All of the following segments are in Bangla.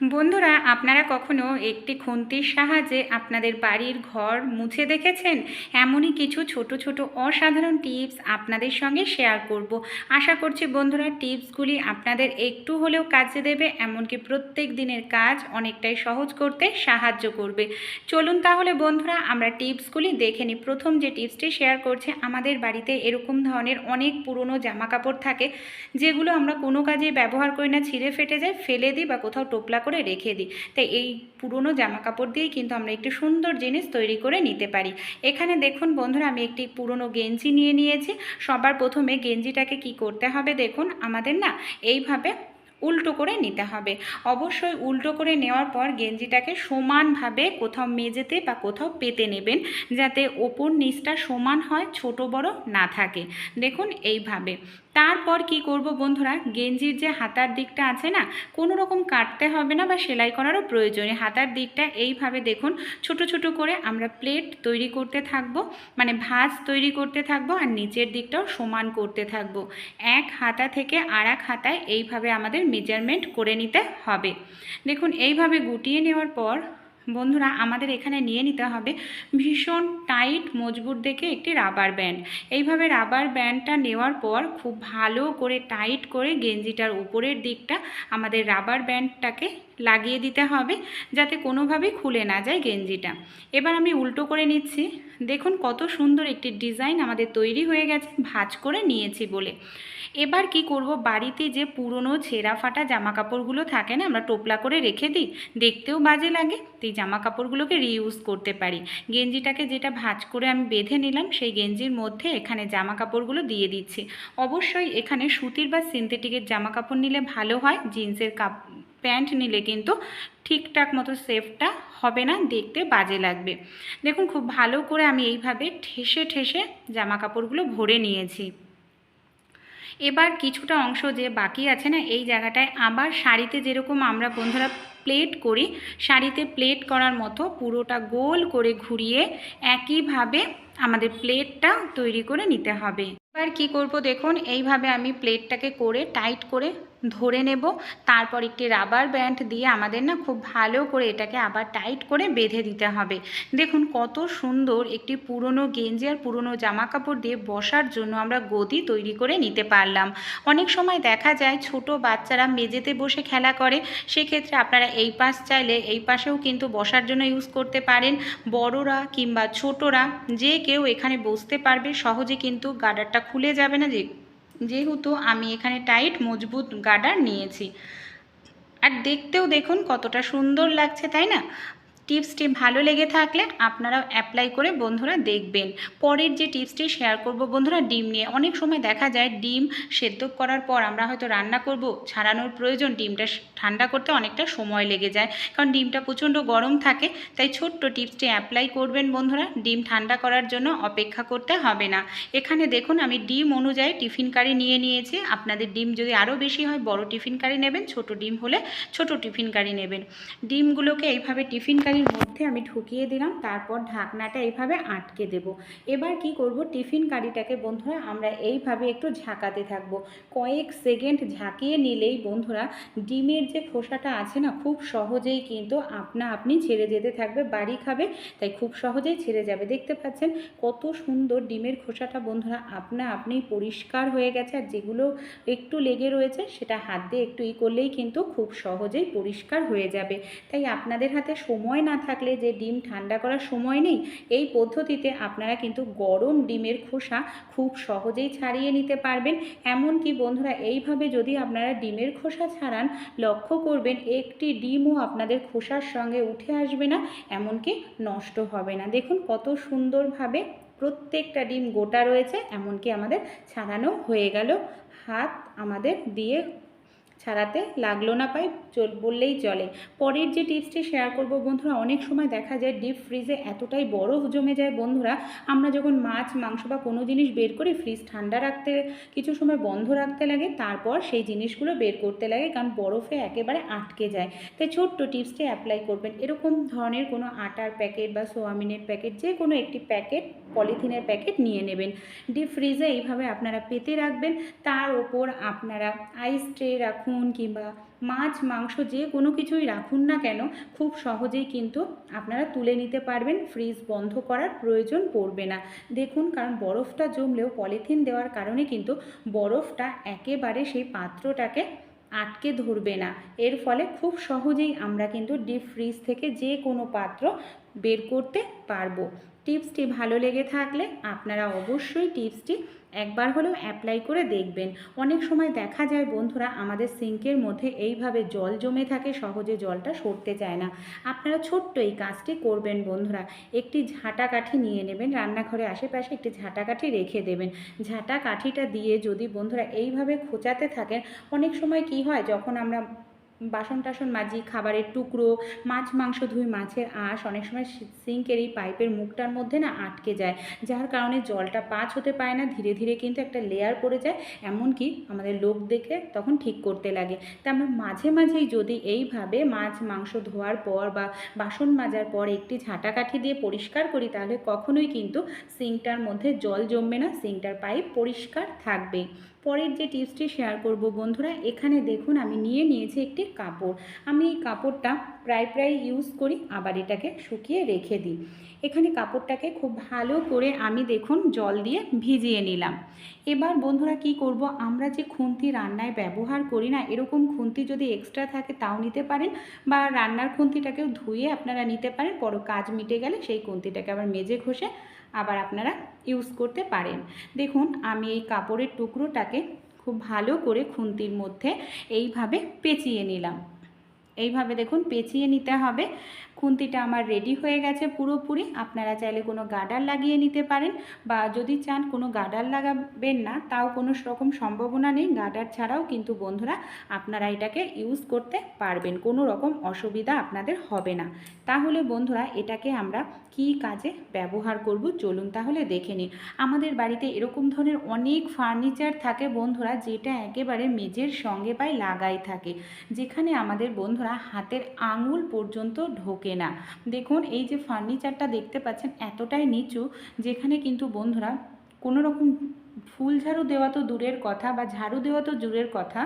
বন্ধুরা, আপনারা কখনো একটি খুন্তির সাহায্যে আপনাদের বাড়ির ঘর মুছে দেখেছেন? এমনই কিছু ছোট ছোট অসাধারণ টিপস আপনাদের সঙ্গে শেয়ার করব। আশা করছি বন্ধুরা, টিপসগুলি আপনাদের একটু হলেও কাজে দেবে, এমনকি প্রত্যেক দিনের কাজ অনেকটাই সহজ করতে সাহায্য করবে। চলুন তাহলে বন্ধুরা, আমরা টিপসগুলি দেখে নিই। প্রথম যে টিপসটি শেয়ার করছে, আমাদের বাড়িতে এরকম ধরনের অনেক পুরনো জামা কাপড় থাকে, যেগুলো আমরা কোনো কাজে ব্যবহার করি না। ছিঁড়ে ফেটে যায়, ফেলে দিই বা কোথাও টোপলা করে রেখে দিই। তাই এই পুরনো জামা কাপড় দিয়েই কিন্তু আমরা একটি সুন্দর জিনিস তৈরি করে নিতে পারি। এখানে দেখুন বন্ধুরা, আমি একটি পুরনো গেঞ্জি নিয়ে নিয়েছি। সবার প্রথমে গেঞ্জিটাকে কি করতে হবে দেখুন, আমাদের না এইভাবে উল্টো করে নিতে হবে। অবশ্যই উল্টো করে নেওয়ার পর গেঞ্জিটাকে সমানভাবে কোথাও মেজেতে বা কোথাও পেতে নেবেন, যাতে ওপর নিচটা সমান হয়, ছোট বড় না থাকে। দেখুন এইভাবে। তারপর কি করব বন্ধুরা? গেঞ্জির যে হাতার দিকটা আছে না, কোনো রকম কাটতে হবে না বা সেলাই করারও প্রয়োজন হাতার দিকটা এইভাবে দেখুন, ছোট ছোট করে আমরা প্লেট তৈরি করতে থাকব মানে ভাঁজ তৈরি করতে থাকব আর নিচের দিকটাও সমান করতে থাকব। এক হাতা থেকে আর এক হাতায় এইভাবে আমাদের মেজারমেন্ট করে নিতে হবে। দেখুন, এইভাবে গুটিয়ে নেওয়ার পর বন্ধুরা, আমাদের এখানে নিয়ে নিতে হবে ভীষণ টাইট, মজবুত দেখে একটি রাবার ব্যান্ড। এইভাবে রাবার ব্যান্ডটা নেওয়ার পর খুব ভালো করে টাইট করে গেঞ্জিটার উপরের দিকটা আমাদের রাবার ব্যান্ডটাকে লাগিয়ে দিতে হবে যাতে কোনোভাবেই খুলে না যায় গেঞ্জিটা। এবার আমি উল্টো করে নিচ্ছি। দেখুন কত সুন্দর একটি ডিজাইন আমাদের তৈরি হয়ে গেছে, ভাঁজ করে নিয়েছি বলে। এবার কি করব? বাড়িতে যে পুরনো ছেঁড়া ফাটা জামা কাপড়গুলো থাকে না, আমরা টোপলা করে রেখে দিই, দেখতেও বাজে লাগে এই জামা কাপড়গুলোকে রিইউজ করতে পারি। গেঞ্জিটাকে যেটা ভাঁজ করে আমি বেঁধে নিলাম, সেই গেঞ্জির মধ্যে এখানে জামা কাপড়গুলো দিয়ে দিচ্ছি। অবশ্যই এখানে সুতির বা সিনথেটিকের জামা কাপড় নিলে ভালো হয়, জিন্সের কাপ প্যান্ট নিলে কিন্তু ঠিকঠাক মতো সেফটা হবে না, দেখতে বাজে লাগবে। দেখুন, খুব ভালো করে আমি এইভাবে ঠেসে ঠেসে জামা কাপড়গুলো ভরে নিয়েছি। এবার কিছুটা অংশ যে বাকি আছে না, এই জায়গাটায় আবার শাড়িতে যেরকম আমরা বন্ধুরা প্লেট করি, শাড়িতে প্লেট করার মতো পুরোটা গোল করে ঘুরিয়ে একইভাবে আমাদের প্লেটটা তৈরি করে নিতে হবে। এবার কি করব দেখুন, এইভাবে আমি প্লেটটাকে করে টাইট করে ধরে নেব। তারপর একটি রাবার ব্যান্ড দিয়ে আমাদের না খুব ভালো করে এটাকে আবার টাইট করে বেঁধে দিতে হবে। দেখুন কত সুন্দর একটি পুরনো গেঞ্জি আর পুরনো জামা কাপড় দিয়ে বসার জন্য আমরা গদি তৈরি করে নিতে পারলাম। অনেক সময় দেখা যায় ছোট বাচ্চারা মেঝেতে বসে খেলা করে, সেক্ষেত্রে আপনারা এই পাশ চাইলে এই পাশেও কিন্তু বসার জন্য ইউজ করতে পারেন। বড়রা কিংবা ছোটরা যে কেউ এখানে বসতে পারবে, সহজে কিন্তু গার্ডারটা খুলে যাবে না, যে যেহেতু আমি এখানে টাইট মজবুত গার্ডার নিয়েছি। আর দেখতেও দেখুন কতটা সুন্দর লাগছে, তাই না? টিপসটি ভালো লেগে থাকলে আপনারাও অ্যাপ্লাই করে বন্ধুরা দেখবেন। পরের যে টিপসটি শেয়ার করব বন্ধুরা, ডিম নিয়ে। অনেক সময় দেখা যায় ডিম সেদ্ধ করার পর আমরা হয়তো রান্না করব, ছাড়ানোর প্রয়োজন ডিমটা ঠান্ডা করতে অনেকটা সময় লেগে যায়। কারণ ডিমটা প্রচণ্ড গরম থাকে, তাই ছোট্ট টিপসটি অ্যাপ্লাই করবেন বন্ধুরা। ডিম ঠান্ডা করার জন্য অপেক্ষা করতে হবে না। এখানে দেখুন, আমি ডিম অনুযায়ী টিফিন কারি নিয়ে নিয়েছি। আপনাদের ডিম যদি আরও বেশি হয়, বড় টিফিন কারি নেবেন, ছোট ডিম হলে ছোট টিফিন কারি নেবেন। ডিমগুলোকে এইভাবে টিফিন কারির মধ্যে আমি ঢুকিয়ে দিলাম, তারপর ঢাকনাটা এইভাবে আটকে দেব। এবার কি করব? টিফিন কারিটাকে বন্ধুরা আমরা এইভাবে একটু ঝাঁকাতে থাকব। কয়েক সেকেন্ড ঝাঁকিয়ে নিলেই বন্ধুরা ডিমের যে খোসাটা আছে না, খুব সহজেই কিন্তু আপনা আপনি ছেড়ে যেতে থাকবে, বাড়ি খাবে, তাই খুব সহজেই ছেড়ে যাবে। দেখতে পাচ্ছেন কত সুন্দর ডিমের খোসাটা বন্ধুরা আপনা আপনি পরিষ্কার হয়ে গেছে, আর যেগুলো একটু লেগে রয়েছে সেটা হাত দিয়ে একটু ই করলেই কিন্তু খুব সহজেই পরিষ্কার হয়ে যাবে। তাই আপনাদের হাতে সময় না থাকলে যে ডিম ঠান্ডা করার সময় নেই, এই পদ্ধতিতে আপনারা কিন্তু গরম ডিমের খোসা খুব সহজেই ছাড়িয়ে নিতে পারবেন। এমনকি বন্ধুরা, এইভাবে যদি আপনারা ডিমের খোসা ছাড়ান, লক্ষ্য করবেন একটি ডিমও আপনাদের খোসার সঙ্গে উঠে আসবে না, এমনকি নষ্ট হবে না। দেখুন কত সুন্দরভাবে প্রত্যেকটা ডিম গোটা রয়েছে, এমনকি আমাদের ছাড়ানো হয়ে গেল। হাত আমাদের দিয়ে ছাড়াতে লাগল না পাই বললেই চলে। পরের যে টিপসটি শেয়ার করব, বন্ধুরা, অনেক সময় দেখা যায় ডিপ ফ্রিজে এতটাই বরফ জমে যায়, বন্ধুরা, আমরা যখন মাছ, মাংস বা কোনো জিনিস বের করি ফ্রিজ ঠান্ডা রাখতে, কিছু সময় বন্ধ রাখতে লাগে, তারপর সেই জিনিসগুলো বের করতে লাগে, কারণ বরফে একেবারে আটকে যায়। তাই ছোট্ট টিপসটি অ্যাপ্লাই করবেন। এরকম ধরনের কোনো আটার প্যাকেট বা সোয়াবিনের প্যাকেট যে কোনো একটি প্যাকেট পলিথিনের প্যাকেট নিয়ে নেবেন। ডিপ ফ্রিজে এইভাবে আপনারা পেতে রাখবেন। তার ওপর আপনারা আইস ট্রে রাখুন রাখুন কিংবা মাছ, মাংস যে কোনো কিছুই রাখুন না কেন, খুব সহজেই কিন্তু আপনারা তুলে নিতে পারবেন। ফ্রিজ বন্ধ করার প্রয়োজন পড়বে না। দেখুন, কারণ বরফটা জমলেও পলিথিন দেওয়ার কারণে কিন্তু বরফটা একেবারে সেই পাত্রটাকে আটকে ধরবে না। এর ফলে খুব সহজেই আমরা কিন্তু ডিপ ফ্রিজ থেকে যে কোনো পাত্র বের করতে পারব। টিপসটি ভালো লেগে থাকলে আপনারা অবশ্যই টিপসটি একবার হলেও অ্যাপ্লাই করে দেখবেন। অনেক সময় দেখা যায় বন্ধুরা আমাদের সিঙ্কের মধ্যে এইভাবে জল জমে থাকে, সহজে জলটা সরতে চায় না। আপনারা ছোট্ট এই কাজটি করবেন বন্ধুরা। একটি ঝাঁটা কাঠি নিয়ে নেবেন রান্নাঘরে আশেপাশে একটি ঝাঁটা কাঠি রেখে দেবেন। ঝাঁটা কাঠিটা দিয়ে যদি বন্ধুরা এইভাবে খোঁচাতে থাকেন, অনেক সময় কি হয়, যখন আমরা বাসন টাসন মাজি, খাবারের টুকরো, মাছ, মাংস, ধুই, মাছের আঁশ, অনেক সময় সিঙ্কের এই পাইপের মুখটার মধ্যে না আটকে যায়, যার কারণে জলটা পাঁচ হতে পায় না, ধীরে ধীরে কিন্তু একটা লেয়ার পড়ে যায়, এমনকি আমাদের লোক দেখে তখন ঠিক করতে লাগে। তা আমরা মাঝে, মাঝেই যদি এইভাবে মাছ, মাংস ধোয়ার পর বা বাসন মাজার পর একটি ঝাঁটা কাঠি দিয়ে পরিষ্কার করি, তাহলে কখনোই কিন্তু সিঙ্কটার মধ্যে জল জমবে না, সিঙ্কটার পাইপ পরিষ্কার থাকবে পরের যে টিপসটি শেয়ার করব বন্ধুরা, এখানে দেখুন আমি নিয়ে নিয়েছি একটি কাপড়। আমি এই কাপড়টা প্রায় প্রায় ইউজ করি, আবার এটাকে শুকিয়ে রেখে দিই। এখানে কাপড়টাকে খুব ভালো করে আমি দেখুন জল দিয়ে ভিজিয়ে নিলাম। এবার বন্ধুরা কি করব? আমরা যে খুন্তি রান্নায় ব্যবহার করি না, এরকম খুন্তি যদি এক্সট্রা থাকে তাও নিতে পারেন, বা রান্নার খুন্তিটাকেও ধুয়ে আপনারা নিতে পারেন, বড় কাজ মিটে গেলে সেই খুন্তিটাকে আবার মেজে ঘষে আবার আপনারা ইউজ করতে পারেন। দেখুন, আমি এই কাপড়ের টুকরোটাকে খুব ভালো করে খুন্তির মধ্যে এইভাবে পেঁচিয়ে নিলাম। এইভাবে দেখুন পেঁচিয়ে নিতে হবে। খুন্তিটা আমার রেডি হয়ে গেছে পুরোপুরি। আপনারা চাইলে কোনো গার্ডার লাগিয়ে নিতে পারেন বা যদি চান কোনো গার্ডার লাগাবেন না, তাও কোনো রকম সম্ভাবনা নেই। গার্ডার ছাড়াও কিন্তু বন্ধুরা আপনারা এটাকে ইউজ করতে পারবেন। কোনো রকম অসুবিধা আপনাদের হবে না। তাহলে বন্ধুরা এটাকে আমরা কি কাজে ব্যবহার করব? চলুন তাহলে দেখে নিন আমাদের বাড়িতে এরকম ধরনের অনেক ফার্নিচার থাকে বন্ধুরা, যেটা একেবারে মেজের সঙ্গে পায় লাগাই থাকে, যেখানে আমাদের বন্ধুরা হাতের আঙুল পর্যন্ত ঢোকে না। দেখুন, এই যে ফার্নিচারটা দেখতে পাচ্ছেন, এতটাই নিচু, যেখানে কিন্তু বন্ধুরা কোনো রকম ফুল ঝাড়ু দেওয়া তো দূরের কথা বা ঝাড়ু দেওয়া তো দূরের কথা,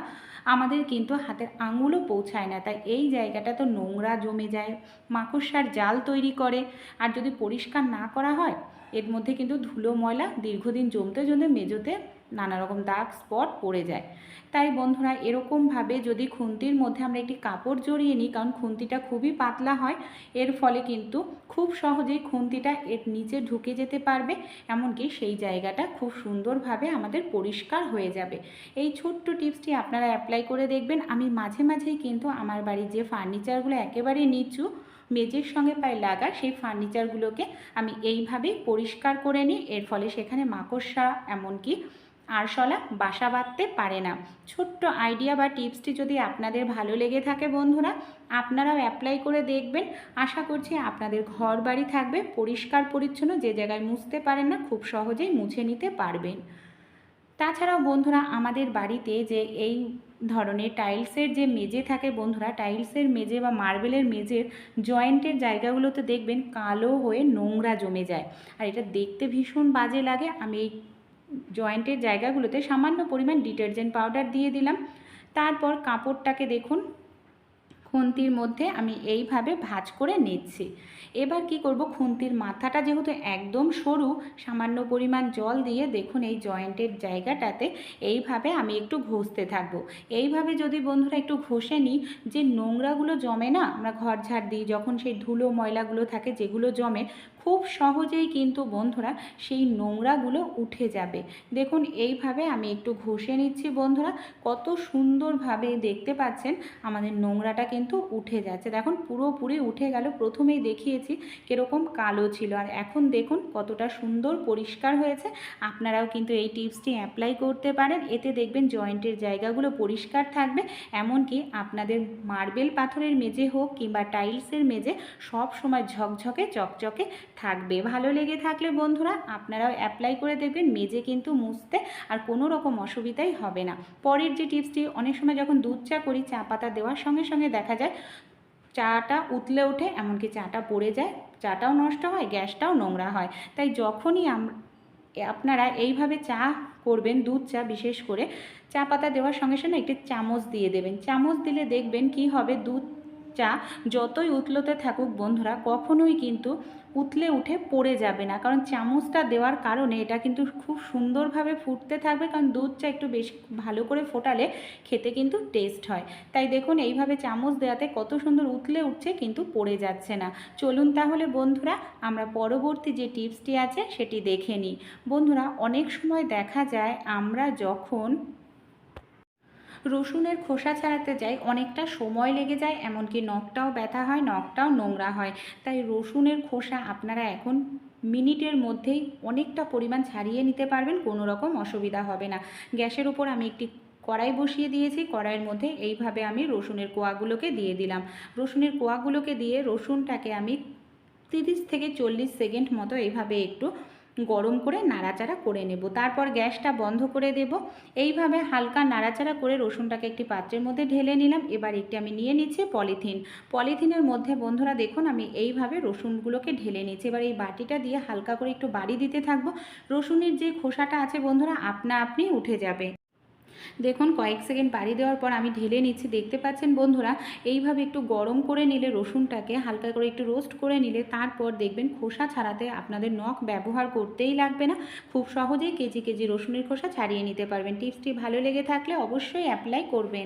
আমাদের কিন্তু হাতের আঙুলও পৌঁছায় না। তাই এই জায়গাটা তো নোংরা জমে যায়, মাকড়সার জাল তৈরি করে। আর যদি পরিষ্কার না করা হয়, এর মধ্যে কিন্তু ধুলো ময়লা দীর্ঘদিন জমতে জমতে মেজোতে নানা রকম দাগ স্পট পড়ে যায়। তাই বন্ধুরা, এরকমভাবে যদি খুন্তির মধ্যে আমরা একটি কাপড় জড়িয়ে নিই, কারণ খুন্তিটা খুবই পাতলা হয়, এর ফলে কিন্তু খুব সহজেই খুন্তিটা এর নিচে ঢুকে যেতে পারবে, এমনকি সেই জায়গাটা খুব সুন্দরভাবে আমাদের পরিষ্কার হয়ে যাবে। এই ছোট্ট টিপসটি আপনারা অ্যাপ্লাই করে দেখবেন। আমি মাঝে মাঝেই কিন্তু আমার বাড়ির যে ফার্নিচারগুলো একেবারে নিচু মেজের সঙ্গে পায়ে লাগা, সেই ফার্নিচারগুলোকে আমি এইভাবেই পরিষ্কার করে নিই। এর ফলে সেখানে মাকড়সা, এমনকি আরশলা বাসা বাঁধতে পারে না। ছোট্ট আইডিয়া বা টিপসটি যদি আপনাদের ভালো লেগে থাকে বন্ধুরা, আপনারাও অ্যাপ্লাই করে দেখবেন। আশা করছি আপনাদের ঘর বাড়ি থাকবে, পরিষ্কার পরিচ্ছন্ন, যে জায়গায় মুছতে পারেন না, খুব সহজেই মুছে নিতে পারবেন। তাছাড়াও বন্ধুরা, আমাদের বাড়িতে যে এই ধরনের টাইলসের যে মেজে থাকে বন্ধুরা টাইলসের মেজে বা মার্বেলের মেজের জয়েন্টের জায়গাগুলোতে দেখবেন কালো হয়ে নোংরা জমে যায়। আর এটা দেখতে ভীষণ বাজে লাগে। আমি এই জয়েন্টের জায়গাগুলোতে সামান্য পরিমাণ ডিটারজেন্ট পাউডার দিয়ে দিলাম। তারপর কাপড়টাকে দেখুন, খুন্তির মধ্যে আমি এইভাবে ভাঁজ করে নিচ্ছি। এবার কি করব, খুন্তির মাথাটা যেহেতু একদম সরু, সামান্য পরিমাণ জল দিয়ে দেখুন এই জয়েন্টের জায়গাটাতে এইভাবে আমি একটু ঘষতে থাকব। এইভাবে যদি বন্ধুরা একটু ঘষে নিই, যে নোংরাগুলো জমে না, আমরা ঘর ঝাড় দিই, যখন সেই ধুলো ময়লাগুলো থাকে যেগুলো জমে খুব সহজেই কিন্তু বন্ধুরা সেই নোংরাগুলো উঠে যাবে। দেখুন, এইভাবে আমি একটু ঘষে নিচ্ছি বন্ধুরা। কত সুন্দরভাবে দেখতে পাচ্ছেন, আমাদের নোংরাটা কিন্তু উঠে যাচ্ছে। দেখুন, পুরোপুরি উঠে গেল। প্রথমেই দেখিয়েছি কীরকম কালো ছিল। আর এখন দেখুন, কতটা সুন্দর পরিষ্কার হয়েছে। আপনারাও কিন্তু এই টিপসটি অ্যাপ্লাই করতে পারেন। এতে দেখবেন জয়েন্টের জায়গাগুলো পরিষ্কার থাকবে। এমনকি আপনাদের মার্বেল পাথরের মেঝে হোক কিংবা টাইলসের মেঝে সব সময় ঝকঝকে, চকচকে থাকবে। ভালো লেগে থাকলে বন্ধুরা আপনারাও অ্যাপ্লাই করে দেখবেন, মেজে কিন্তু মুছতে আর কোনো রকম অসুবিধাই হবে না। পরের যে টিপসটি, অনেক সময় যখন দুধ চা করি, চা পাতা দেওয়ার সঙ্গে সঙ্গে দেখা যায় চাটা উতলে ওঠে, এমনকি চাটা পড়ে যায়, চাটাও নষ্ট হয়, গ্যাসটাও নোংরা হয়। তাই যখনই আপনারা এইভাবে চা করবেন, দুধ চা বিশেষ করে, চা পাতা দেওয়ার সঙ্গে সঙ্গে একটি চামচ দিয়ে দেবেন। চামচ দিলে দেখবেন কি হবে, দুধ চা যতই উতলোতে থাকুক বন্ধুরা, কখনোই কিন্তু উতলে উঠে পড়ে যাবে না। কারণ চামচটা দেওয়ার কারণে এটা কিন্তু খুব সুন্দরভাবে ফুটতে থাকবে, কারণ দুধ চা একটু বেশ ভালো করে ফোটালে খেতে কিন্তু টেস্ট হয়। তাই দেখুন, এইভাবে চামচ দেওয়াতে কত সুন্দর উতলে উঠছে কিন্তু পড়ে যাচ্ছে না। চলুন তাহলে বন্ধুরা, আমরা পরবর্তী যে টিপসটি আছে সেটি দেখে নিই। বন্ধুরা, অনেক সময় দেখা যায় আমরা যখন রসুনের খোসা ছাড়াতে যাই, অনেকটা সময় লেগে যায়, এমনকি নখটাও ব্যথা হয়, নখটাও নোংরা হয়। তাই রসুনের খোসা আপনারা এখন মিনিটের মধ্যেই অনেকটা পরিমাণ ছাড়িয়ে নিতে পারবেন, কোনো রকম অসুবিধা হবে না। গ্যাসের উপর আমি একটি কড়াই বসিয়ে দিয়েছি, কড়াইয়ের মধ্যে এইভাবে আমি রসুনের কোয়াগুলোকে দিয়ে দিলাম। রসুনের কোয়াগুলোকে দিয়ে রসুনটাকে আমি তিরিশ থেকে চল্লিশ সেকেন্ড মতো এইভাবে একটু গরম করে নাড়াচাড়া করে নেব। তারপর গ্যাসটা বন্ধ করে দেব। এইভাবে হালকা নাড়াচাড়া করে রসুনটাকে একটি পাত্রের মধ্যে ঢেলে নিলাম। এবার একটি আমি নিয়ে নিচ্ছি পলিথিন। পলিথিনের মধ্যে বন্ধুরা দেখুন, আমি এইভাবে রসুনগুলোকে ঢেলে নিচ্ছি। এবার এই বাটিটা দিয়ে হালকা করে একটু বাড়ি দিতে থাকব। রসুনের যে খোসাটা আছে বন্ধুরা, আপনা আপনি উঠে যাবে। দেখুন, কয়েক সেকেন্ড বাড়ি দেওয়ার পর আমি ঢেলে নিচ্ছি। দেখতে পাচ্ছেন বন্ধুরা, এইভাবে একটু গরম করে নিলে রসুনটাকে, হালকা করে একটু রোস্ট করে নিলে তারপর দেখবেন খোসা ছাড়াতে আপনাদের নখ ব্যবহার করতেই লাগবে না। খুব সহজেই কেজি কেজি রসুনের খোসা ছাড়িয়ে নিতে পারবেন। টিপসটি ভালো লেগে থাকলে অবশ্যই অ্যাপ্লাই করবেন।